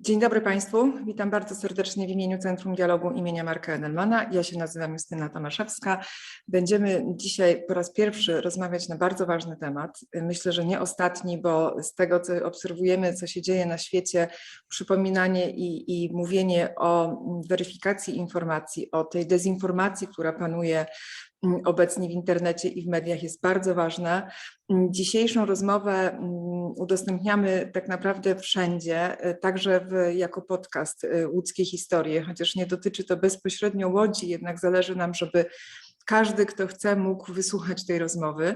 Dzień dobry Państwu. Witam bardzo serdecznie w imieniu Centrum Dialogu imienia Marka Edelmana. Ja się nazywam Justyna Tomaszewska. Będziemy dzisiaj po raz pierwszy rozmawiać na bardzo ważny temat. Myślę, że nie ostatni, bo z tego, co obserwujemy, co się dzieje na świecie, przypominanie i, i mówienie o weryfikacji informacji, o tej dezinformacji, która panuje obecnie w internecie i w mediach jest bardzo ważna. Dzisiejszą rozmowę mm, udostępniamy tak naprawdę wszędzie, y, także w, jako podcast y, Łódzkie Historie, chociaż nie dotyczy to bezpośrednio Łodzi, jednak zależy nam, żeby każdy, kto chce, mógł wysłuchać tej rozmowy.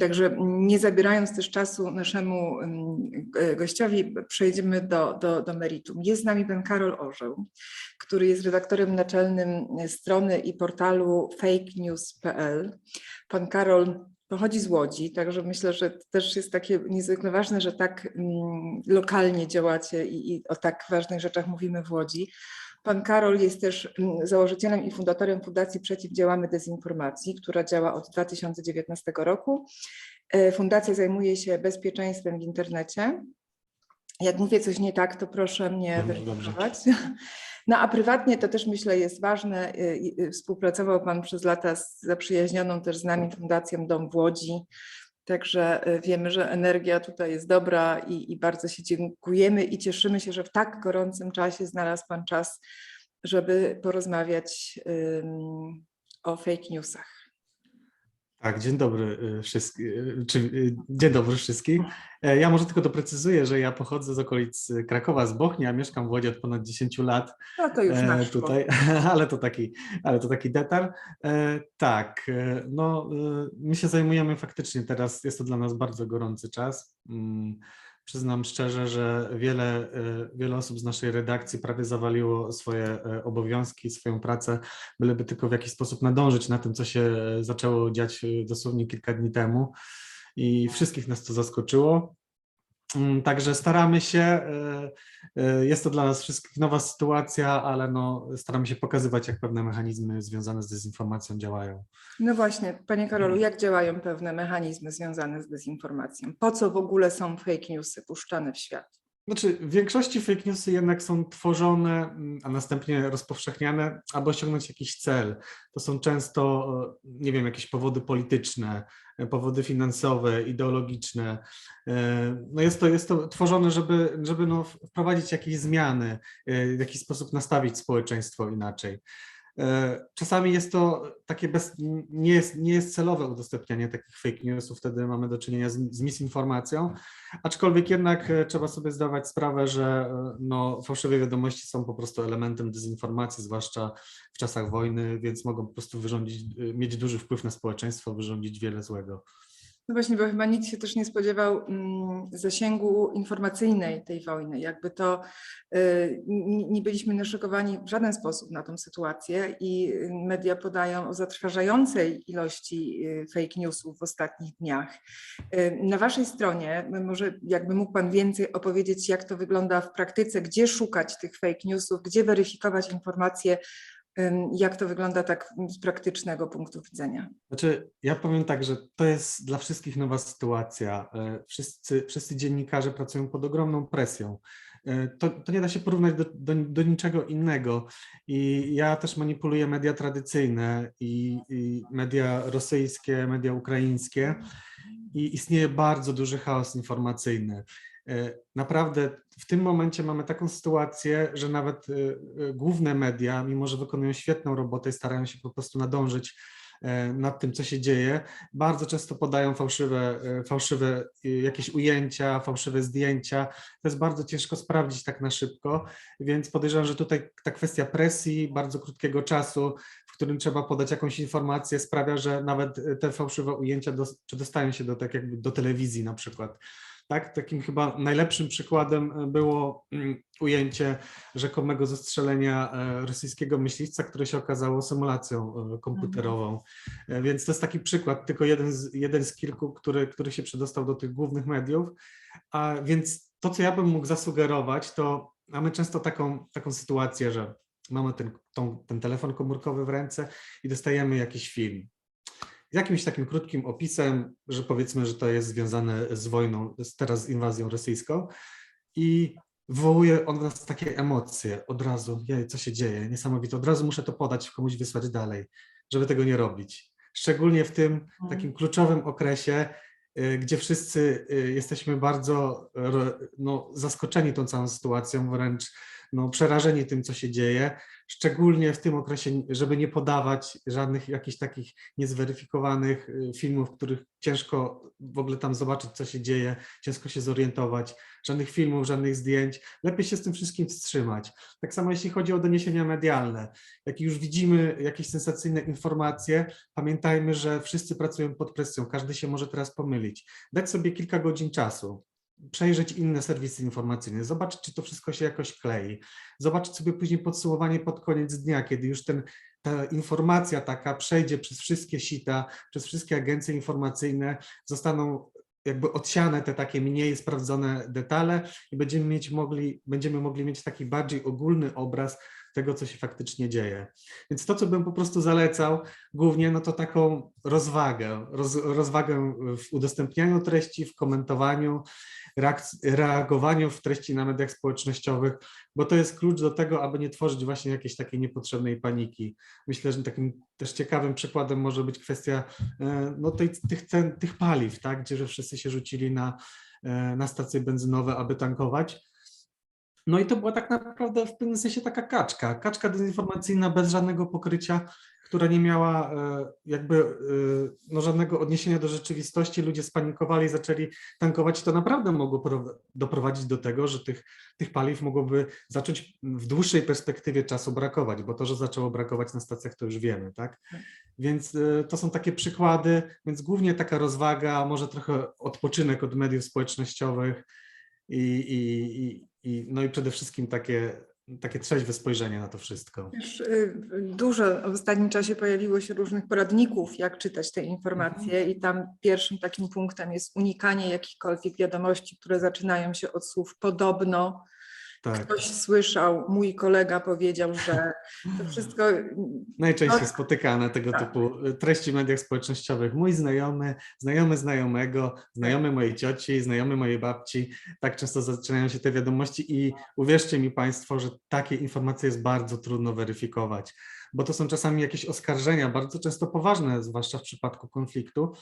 Także nie zabierając też czasu naszemu gościowi, przejdziemy do, do, do meritum. Jest z nami pan Karol Orzeł, który jest redaktorem naczelnym strony i portalu fakenews.pl. Pan Karol pochodzi z Łodzi, także myślę, że też jest takie niezwykle ważne, że tak lokalnie działacie i, i o tak ważnych rzeczach mówimy w Łodzi. Pan Karol jest też mm, założycielem i fundatorem Fundacji Przeciwdziałamy Dezinformacji, która działa od 2019 roku. E, Fundacja zajmuje się bezpieczeństwem w internecie. Jak mówię coś nie tak, to proszę mnie weryfikować. No a prywatnie to też myślę jest ważne. y, y, Współpracował Pan przez lata z zaprzyjaźnioną też z nami Fundacją Dom w Łodzi. Także y, wiemy, że energia tutaj jest dobra i, i bardzo się dziękujemy i cieszymy się, że w tak gorącym czasie znalazł Pan czas, żeby porozmawiać ym, o fake newsach. Tak, dzień dobry wszystkim. Czy, y, dzień dobry wszystkim. E, Ja może tylko doprecyzuję, że ja pochodzę z okolic y, Krakowa, z Bochni, a mieszkam w Łodzi od ponad 10 lat. No to już e, tutaj, ale to taki, ale to taki detal. E, Tak, e, no my się zajmujemy faktycznie teraz, jest to dla nas bardzo gorący czas. Przyznam szczerze, że wiele, e, wiele osób z naszej redakcji prawie zawaliło swoje e, obowiązki, swoją pracę, byleby tylko w jakiś sposób nadążyć na tym, co się e, zaczęło dziać dosłownie kilka dni temu. I wszystkich nas to zaskoczyło. Mm, Także staramy się. e, e, Jest to dla nas wszystkich nowa sytuacja, ale no, staramy się pokazywać, jak pewne mechanizmy związane z dezinformacją działają. No właśnie, Panie Karolu, jak działają pewne mechanizmy związane z dezinformacją? Po co w ogóle są fake newsy puszczane w świat? Znaczy, w większości fake newsy jednak są tworzone, mm, a następnie rozpowszechniane, aby osiągnąć jakiś cel. To są często, e, nie wiem, jakieś powody polityczne, powody finansowe, ideologiczne. E, No jest to, jest to tworzone, żeby, żeby no wprowadzić jakieś zmiany, e, w jakiś sposób nastawić społeczeństwo inaczej. E, Czasami jest to takie bez, nie, jest, nie jest celowe udostępnianie takich fake newsów, wtedy mamy do czynienia z, z misinformacją, aczkolwiek jednak e, trzeba sobie zdawać sprawę, że e, no, fałszywe wiadomości są po prostu elementem dezinformacji, zwłaszcza w czasach wojny, więc mogą po prostu wyrządzić, mieć duży wpływ na społeczeństwo, wyrządzić wiele złego. No właśnie, bo chyba nikt się też nie spodziewał mm, zasięgu informacyjnej tej wojny. Jakby to y, nie byliśmy naszykowani w żaden sposób na tą sytuację i media podają o zatrważającej ilości y, fake newsów w ostatnich dniach. Y, Na waszej stronie, może jakby mógł pan więcej opowiedzieć, jak to wygląda w praktyce, gdzie szukać tych fake newsów, gdzie weryfikować informacje, jak to wygląda tak z praktycznego punktu widzenia. Znaczy, ja powiem tak, że to jest dla wszystkich nowa sytuacja. E, Wszyscy, wszyscy dziennikarze pracują pod ogromną presją. E, To, to nie da się porównać do, do, do niczego innego. I ja też manipuluję media tradycyjne i, i media rosyjskie, media ukraińskie i istnieje bardzo duży chaos informacyjny. E, Naprawdę w tym momencie mamy taką sytuację, że nawet e, e, główne media, mimo że wykonują świetną robotę i starają się po prostu nadążyć nad tym, co się dzieje, bardzo często podają fałszywe, fałszywe jakieś ujęcia, fałszywe zdjęcia. To jest bardzo ciężko sprawdzić tak na szybko, więc podejrzewam, że tutaj ta kwestia presji, bardzo krótkiego czasu, w którym trzeba podać jakąś informację, sprawia, że nawet te fałszywe ujęcia dos- czy dostają się do, tak jakby do telewizji na przykład. Tak, takim chyba najlepszym przykładem e, było mm, ujęcie rzekomego zestrzelenia e, rosyjskiego myśliwca, które się okazało symulacją e, komputerową. E, Więc to jest taki przykład, tylko jeden z, jeden z kilku, który, który się przedostał do tych głównych mediów. A więc to, co ja bym mógł zasugerować, to mamy często taką, taką sytuację, że mamy ten, tą, ten telefon komórkowy w ręce i dostajemy jakiś film. Z jakimś takim krótkim opisem, że powiedzmy, że to jest związane z wojną, z teraz z inwazją rosyjską. I wywołuje on w nas takie emocje od razu, jej, co się dzieje, niesamowite, od razu muszę to podać, komuś wysłać dalej, żeby tego nie robić. Szczególnie w tym takim kluczowym okresie, y, gdzie wszyscy y, jesteśmy bardzo no, zaskoczeni tą całą sytuacją, wręcz no, przerażeni tym, co się dzieje, szczególnie w tym okresie, żeby nie podawać żadnych jakichś takich niezweryfikowanych y, filmów, których ciężko w ogóle tam zobaczyć, co się dzieje, ciężko się zorientować, żadnych filmów, żadnych zdjęć. Lepiej się z tym wszystkim wstrzymać. Tak samo jeśli chodzi o doniesienia medialne. Jak już widzimy jakieś sensacyjne informacje, pamiętajmy, że wszyscy pracują pod presją, każdy się może teraz pomylić. Dać sobie kilka godzin czasu, przejrzeć inne serwisy informacyjne, zobaczyć, czy to wszystko się jakoś klei, zobaczyć sobie później podsumowanie pod koniec dnia, kiedy już ten, ta informacja taka przejdzie przez wszystkie sita, przez wszystkie agencje informacyjne, zostaną jakby odsiane te takie mniej sprawdzone detale i będziemy mieć mogli, będziemy mogli mieć taki bardziej ogólny obraz tego, co się faktycznie dzieje. Więc to, co bym po prostu zalecał, głównie, no to taką rozwagę, roz, rozwagę w udostępnianiu treści, w komentowaniu, reagowaniu w treści na mediach społecznościowych, bo to jest klucz do tego, aby nie tworzyć właśnie jakiejś takiej niepotrzebnej paniki. Myślę, że takim też ciekawym przykładem może być kwestia e, no, tej, tych tych paliw, tak, gdzie że wszyscy się rzucili na, e, na stacje benzynowe, aby tankować. No i to była tak naprawdę w pewnym sensie taka kaczka, kaczka dezinformacyjna bez żadnego pokrycia, która nie miała e, jakby e, no, żadnego odniesienia do rzeczywistości. Ludzie spanikowali, zaczęli tankować. To naprawdę mogło pro- doprowadzić do tego, że tych, tych paliw mogłoby zacząć w dłuższej perspektywie czasu brakować, bo to, że zaczęło brakować na stacjach, to już wiemy, tak? Więc e, to są takie przykłady, więc głównie taka rozwaga, może trochę odpoczynek od mediów społecznościowych i, i, i no i przede wszystkim takie, takie trzeźwe spojrzenie na to wszystko. Też y, dużo w ostatnim czasie pojawiło się różnych poradników, jak czytać te informacje, i tam pierwszym takim punktem jest unikanie jakichkolwiek wiadomości, które zaczynają się od słów podobno. Tak. Ktoś słyszał, mój kolega powiedział, że to wszystko. Najczęściej No, spotykane tego tak. typu treści w mediach społecznościowych. Mój znajomy, znajomy znajomego, znajomy mojej cioci, znajomy mojej babci. Tak często zaczynają się te wiadomości i uwierzcie mi Państwo, że takie informacje jest bardzo trudno weryfikować, bo to są czasami jakieś oskarżenia, bardzo często poważne, zwłaszcza w przypadku konfliktu.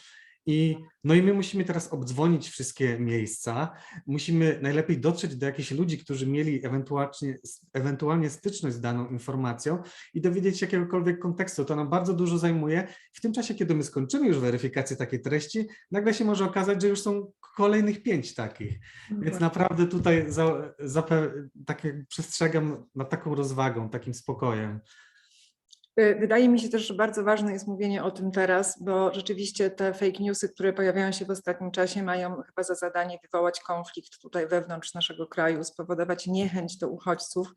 I, no i my musimy teraz obdzwonić wszystkie miejsca. Musimy najlepiej dotrzeć do jakichś ludzi, którzy mieli ewentualnie, ewentualnie styczność z daną informacją i dowiedzieć się jakiegokolwiek kontekstu. To nam bardzo dużo zajmuje. W tym czasie, kiedy my skończymy już weryfikację takiej treści, nagle się może okazać, że już są kolejnych pięć takich. Więc naprawdę tutaj za, zape- tak przestrzegam nad taką rozwagą, takim spokojem. Y, Wydaje mi się też, że bardzo ważne jest mówienie o tym teraz, bo rzeczywiście te fake newsy, które pojawiają się w ostatnim czasie, mają chyba za zadanie wywołać konflikt tutaj wewnątrz naszego kraju, spowodować niechęć do uchodźców.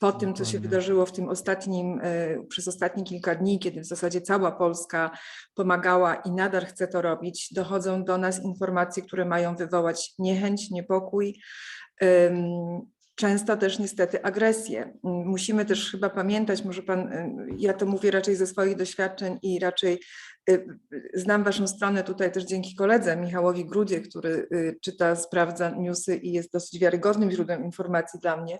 Po tym, co się wydarzyło w tym ostatnim, y, przez ostatnie kilka dni, kiedy w zasadzie cała Polska pomagała i nadal chce to robić, dochodzą do nas informacje, które mają wywołać niechęć, niepokój. Często też niestety agresję. Musimy też chyba pamiętać, może pan, y, ja to mówię raczej ze swoich doświadczeń i raczej y, znam waszą stronę tutaj też dzięki koledze Michałowi Grudzie, który y, czyta, sprawdza newsy i jest dosyć wiarygodnym źródłem informacji dla mnie.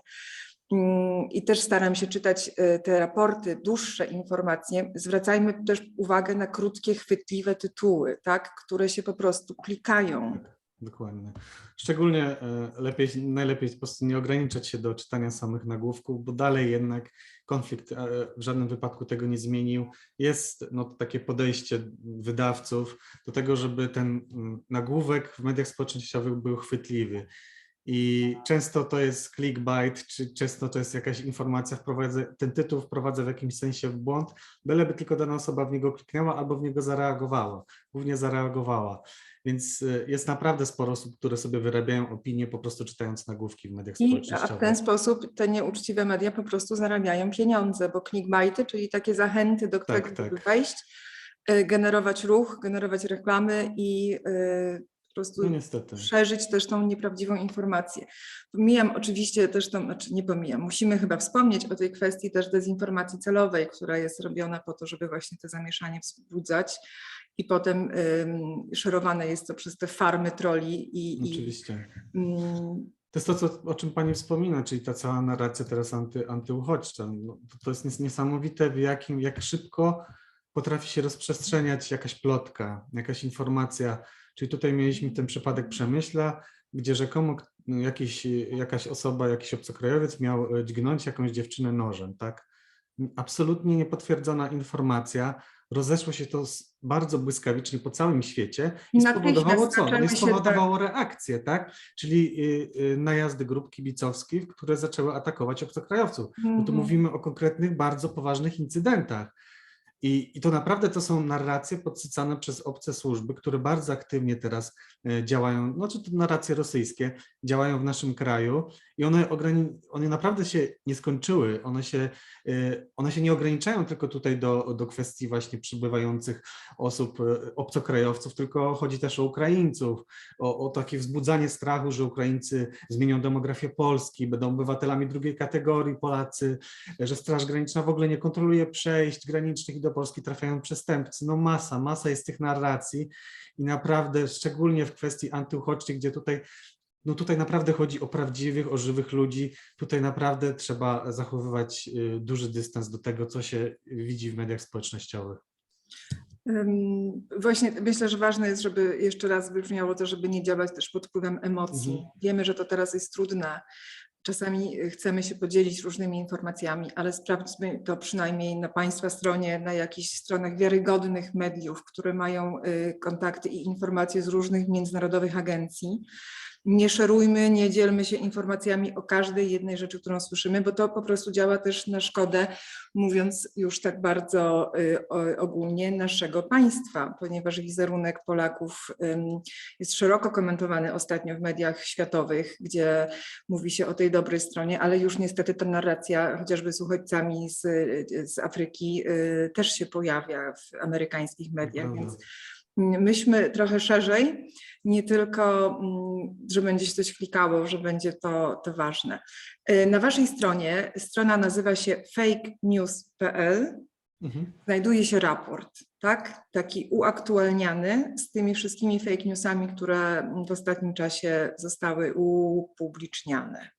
Mm, I też staram się czytać y, te raporty, dłuższe informacje. Zwracajmy też uwagę na krótkie, chwytliwe tytuły, tak, które się po prostu klikają. Dokładnie. Szczególnie e, lepiej, najlepiej po prostu nie ograniczać się do czytania samych nagłówków, bo dalej jednak konflikt e, w żadnym wypadku tego nie zmienił. Jest no, takie podejście wydawców do tego, żeby ten mm, nagłówek w mediach społecznościowych był chwytliwy. I często to jest clickbait, czy często to jest jakaś informacja, wprowadza, ten tytuł wprowadza w jakimś sensie w błąd, byleby tylko dana osoba w niego kliknęła albo w niego zareagowała, głównie zareagowała. Więc y, jest naprawdę sporo osób, które sobie wyrabiają opinie po prostu czytając nagłówki w mediach I a w społecznościowych. ten sposób te nieuczciwe media po prostu zarabiają pieniądze, bo clickbaity, czyli takie zachęty, do którego tak. żeby wejść, y, generować ruch, generować reklamy i y, po prostu No niestety. szerzyć też tą nieprawdziwą informację. Pomijam oczywiście też tą, znaczy nie pomijam, musimy chyba wspomnieć o tej kwestii też dezinformacji celowej, która jest robiona po to, żeby właśnie to zamieszanie wzbudzać i potem szerowane jest to przez te farmy troli i, i Oczywiście. ym, To jest to, co, o czym Pani wspomina, czyli ta cała narracja teraz anty, antyuchodźcza. No, to, to jest nies- niesamowite, w jakim, jak szybko potrafi się rozprzestrzeniać jakaś plotka, jakaś informacja. Czyli tutaj mieliśmy ten przypadek Przemyśla, gdzie rzekomo k- jakiś, jakaś osoba, jakiś obcokrajowiec miał e, dźgnąć jakąś dziewczynę nożem, tak? Absolutnie niepotwierdzona informacja. Rozeszło się to bardzo błyskawicznie po całym świecie i spowodowało co? No i spowodowało reakcję, tak? Czyli y, y, najazdy grup kibicowskich, które zaczęły atakować obcokrajowców. Bo tu Mhm. mówimy o konkretnych, bardzo poważnych incydentach. I, I to naprawdę to są narracje podsycane przez obce służby, które bardzo aktywnie teraz e, działają, znaczy to narracje rosyjskie, działają w naszym kraju i one, one naprawdę się nie skończyły, one się, e, one się nie ograniczają tylko tutaj do, do kwestii właśnie przybywających osób, e, obcokrajowców, tylko chodzi też o Ukraińców, o, o takie wzbudzanie strachu, że Ukraińcy zmienią demografię Polski, będą obywatelami drugiej kategorii Polacy, że Straż Graniczna w ogóle nie kontroluje przejść granicznych i do Polski trafiają przestępcy. No masa, masa jest tych narracji i naprawdę, szczególnie w kwestii antyuchodźczych, gdzie tutaj, no tutaj naprawdę chodzi o prawdziwych, o żywych ludzi, tutaj naprawdę trzeba zachowywać y, duży dystans do tego, co się widzi w mediach społecznościowych. Właśnie myślę, że ważne jest, żeby jeszcze raz wybrzmiało to, żeby nie działać też pod wpływem emocji. Mhm. Wiemy, że to teraz jest trudne. Czasami y, chcemy się podzielić różnymi informacjami, ale sprawdźmy to przynajmniej na Państwa stronie, na jakichś stronach wiarygodnych mediów, które mają y, kontakty i informacje z różnych międzynarodowych agencji. Nie szerujmy, nie dzielmy się informacjami o każdej jednej rzeczy, którą słyszymy, bo to po prostu działa też na szkodę mówiąc już tak bardzo y, ogólnie, naszego państwa, ponieważ wizerunek Polaków jest szeroko komentowany ostatnio w mediach światowych, gdzie mówi się o tej dobrej stronie, ale już niestety ta narracja, chociażby z uchodźcami z, z Afryki, y, też się pojawia w amerykańskich mediach, więc myślmy trochę szerzej, nie tylko, mm, że będzie się coś klikało, że będzie to, to ważne. Y, Na Waszej stronie, strona nazywa się fakenews.pl, Mhm. znajduje się raport, tak? Taki uaktualniany z tymi wszystkimi fake newsami, które w ostatnim czasie zostały upubliczniane.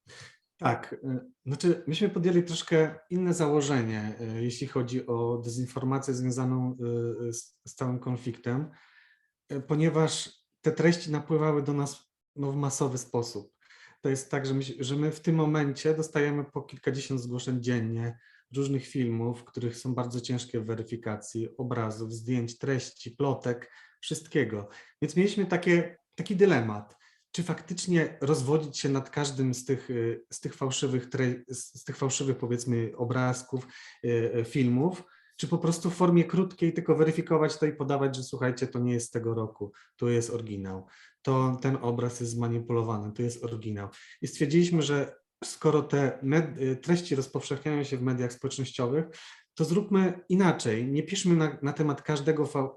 Tak, y, znaczy myśmy podjęli troszkę inne założenie, y, jeśli chodzi o dezinformację związaną z, z całym konfliktem, ponieważ te treści napływały do nas no, w masowy sposób. To jest tak, że my, że my w tym momencie dostajemy po kilkadziesiąt zgłoszeń dziennie różnych filmów, których są bardzo ciężkie w weryfikacji, obrazów, zdjęć, treści, plotek, wszystkiego. Więc mieliśmy takie, taki dylemat czy faktycznie rozwodzić się nad każdym z tych, y, z tych fałszywych, z tych fałszywych powiedzmy obrazków, y, y, filmów, czy po prostu w formie krótkiej tylko weryfikować to i podawać, że słuchajcie, to nie jest z tego roku, to jest oryginał, to ten obraz jest zmanipulowany, to jest oryginał. I stwierdziliśmy, że skoro te y, treści rozpowszechniają się w mediach społecznościowych, to zróbmy inaczej. Nie piszmy na, na temat każdego fa-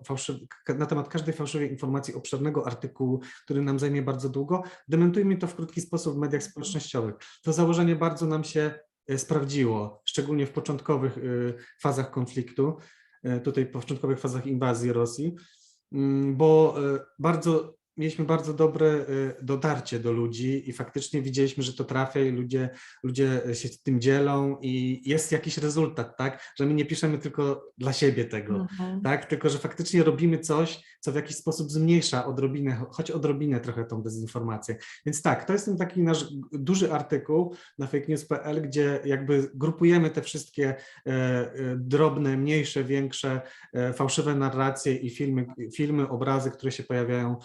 na temat każdej fałszywej informacji obszernego artykułu, który nam zajmie bardzo długo. Dementujmy to w krótki sposób w mediach społecznościowych. To założenie bardzo nam się sprawdziło, szczególnie w początkowych e, fazach konfliktu, e, tutaj w początkowych fazach inwazji Rosji, mm, bo e, bardzo mieliśmy bardzo dobre e, dotarcie do ludzi i faktycznie widzieliśmy, że to trafia i ludzie, ludzie się tym dzielą i jest jakiś rezultat, tak? Że my nie piszemy tylko dla siebie tego, tak? Tylko, że faktycznie robimy coś, co w jakiś sposób zmniejsza odrobinę, cho- choć odrobinę trochę tą dezinformację. Więc tak, to jest ten taki nasz duży artykuł na fakenews.pl, gdzie jakby grupujemy te wszystkie e, e, drobne, mniejsze, większe, e, fałszywe narracje i filmy, filmy, obrazy, które się pojawiają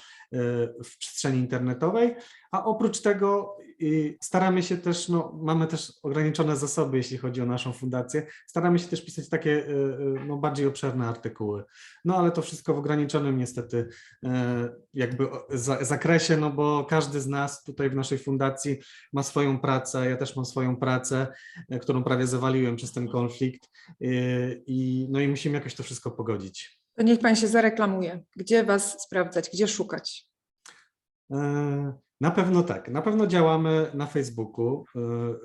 w przestrzeni internetowej, a oprócz tego i staramy się też, no, mamy też ograniczone zasoby, jeśli chodzi o naszą fundację, staramy się też pisać takie e, e, no, bardziej obszerne artykuły. No ale to wszystko w ograniczonym niestety e, jakby zakresie, no bo każdy z nas tutaj w naszej fundacji ma swoją pracę, ja też mam swoją pracę, e, którą prawie zawaliłem przez ten konflikt e, i no i musimy jakoś to wszystko pogodzić. To niech Pan się zareklamuje. Gdzie Was sprawdzać, gdzie szukać? E, Na pewno tak. Na pewno działamy na Facebooku,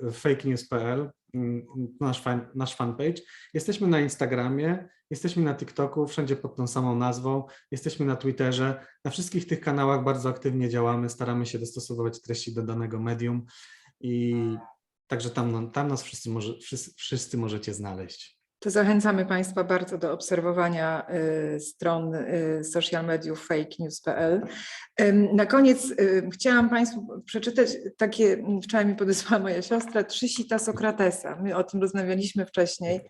e, fakenews.pl, mm, nasz, fan, nasz fanpage. Jesteśmy na Instagramie, Jesteśmy na TikToku, wszędzie pod tą samą nazwą. Jesteśmy na Twitterze. Na wszystkich tych kanałach bardzo aktywnie działamy. Staramy się dostosowywać treści do danego medium i także tam, tam nas wszyscy, może, wszyscy, wszyscy możecie znaleźć. To zachęcamy Państwa bardzo do obserwowania y, stron y, social mediów fakenews.pl. Na koniec y, chciałam Państwu przeczytać takie, m, wczoraj mi podesłała moja siostra, trzy sita Sokratesa. My o tym rozmawialiśmy wcześniej.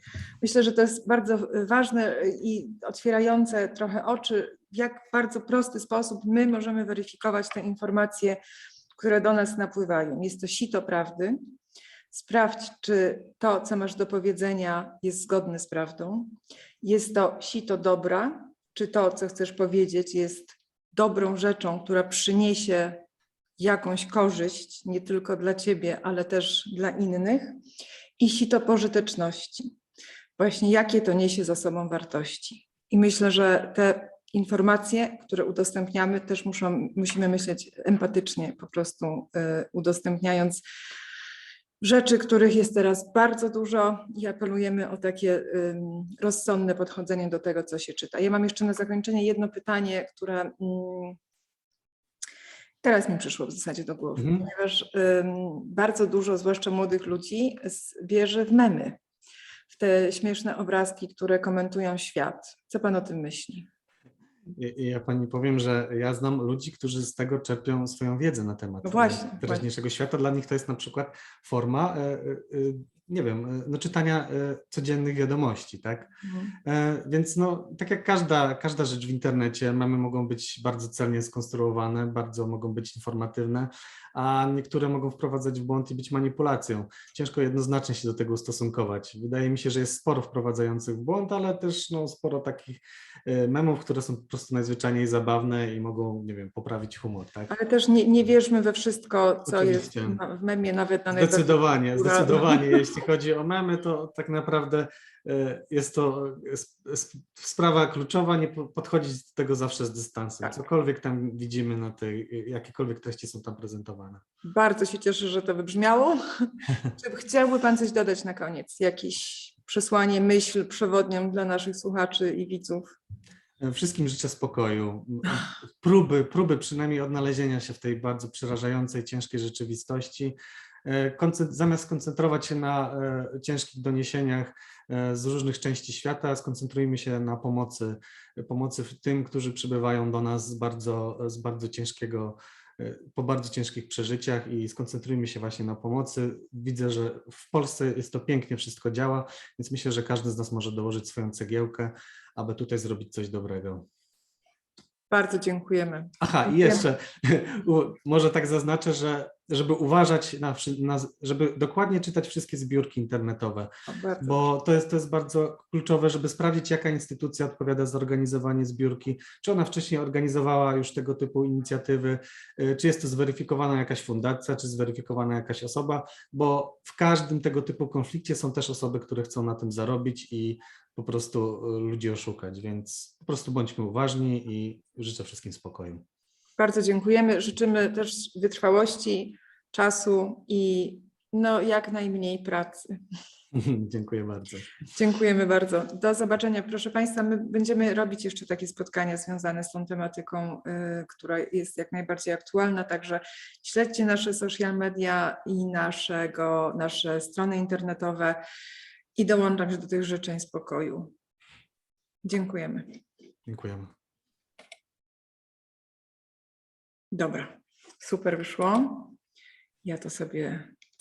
Myślę, że to jest bardzo ważne i otwierające trochę oczy, w jak bardzo prosty sposób my możemy weryfikować te informacje, które do nas napływają. Jest to sito prawdy, Sprawdź, czy to, co masz do powiedzenia, jest zgodne z prawdą. Jest to sito dobra, czy to, co chcesz powiedzieć, jest dobrą rzeczą, która przyniesie jakąś korzyść, nie tylko dla ciebie, ale też dla innych. I sito pożyteczności. Właśnie jakie to niesie za sobą wartości. I myślę, że te informacje, które udostępniamy, też muszą, musimy myśleć empatycznie, po prostu y, udostępniając rzeczy, których jest teraz bardzo dużo i apelujemy o takie rozsądne podchodzenie do tego, co się czyta. Ja mam jeszcze na zakończenie jedno pytanie, które mm, teraz mi przyszło w zasadzie do głowy, Mhm. ponieważ bardzo dużo, zwłaszcza młodych ludzi, wierzy w memy, w te śmieszne obrazki, które komentują świat. Co pan o tym myśli? I- i Ja pani powiem, że ja znam ludzi, którzy z tego czerpią swoją wiedzę na temat No e, właśnie, teraźniejszego świata. Dla nich to jest na przykład forma, e, e, e, nie wiem, e, no, czytania e, codziennych wiadomości, tak? E, Więc no, tak jak każda, każda rzecz w internecie, memy mogą być bardzo celnie skonstruowane, bardzo mogą być informatywne, a niektóre mogą wprowadzać w błąd i być manipulacją. Ciężko jednoznacznie się do tego ustosunkować. Wydaje mi się, że jest sporo wprowadzających w błąd, ale też no, sporo takich memów, które są po prostu najzwyczajniej zabawne i mogą, nie wiem, poprawić humor, tak? Ale też nie, nie wierzmy we wszystko, co Oczywiście. jest w memie, nawet na Zdecydowanie, zdecydowanie. Jeśli chodzi o memy, to tak naprawdę e, jest to sprawa kluczowa, nie po- podchodzić do tego zawsze z dystansem. Tak. Cokolwiek tam widzimy na tej, jakiekolwiek treści są tam prezentowane. Bardzo się cieszę, że to wybrzmiało. Czy chciałby Pan coś dodać na koniec? Jakieś przesłanie, myśl przewodnią dla naszych słuchaczy i widzów? E, Wszystkim życzę spokoju. Próby, próby przynajmniej odnalezienia się w tej bardzo przerażającej, ciężkiej rzeczywistości. E, Zamiast koncentrować się na e, ciężkich doniesieniach e, z różnych części świata, skoncentrujmy się na pomocy, pomocy tym, którzy przybywają do nas z bardzo, z bardzo ciężkiego, po bardzo ciężkich przeżyciach i skoncentrujmy się właśnie na pomocy. Widzę, że w Polsce jest to pięknie wszystko działa, więc myślę, że każdy z nas może dołożyć swoją cegiełkę, aby tutaj zrobić coś dobrego. Bardzo dziękujemy. Aha, i jeszcze może tak zaznaczę, że żeby uważać na, na, żeby dokładnie czytać wszystkie zbiórki internetowe, bo to jest, to jest bardzo kluczowe, żeby sprawdzić, jaka instytucja odpowiada za organizowanie zbiórki, czy ona wcześniej organizowała już tego typu inicjatywy, y, czy jest to zweryfikowana jakaś fundacja, czy zweryfikowana jakaś osoba, bo w każdym tego typu konflikcie są też osoby, które chcą na tym zarobić i po prostu y, ludzi oszukać, więc po prostu bądźmy uważni i życzę wszystkim spokoju. Bardzo dziękujemy. Życzymy też wytrwałości, czasu i no, jak najmniej pracy. Dziękuję bardzo. Dziękujemy bardzo. Do zobaczenia. Proszę Państwa, my będziemy robić jeszcze takie spotkania związane z tą tematyką, y, która jest jak najbardziej aktualna. Także śledźcie nasze social media i naszego, nasze strony internetowe i dołączam się do tych życzeń spokoju. Dziękujemy. Dziękujemy. Dobra, super wyszło. Ja to sobie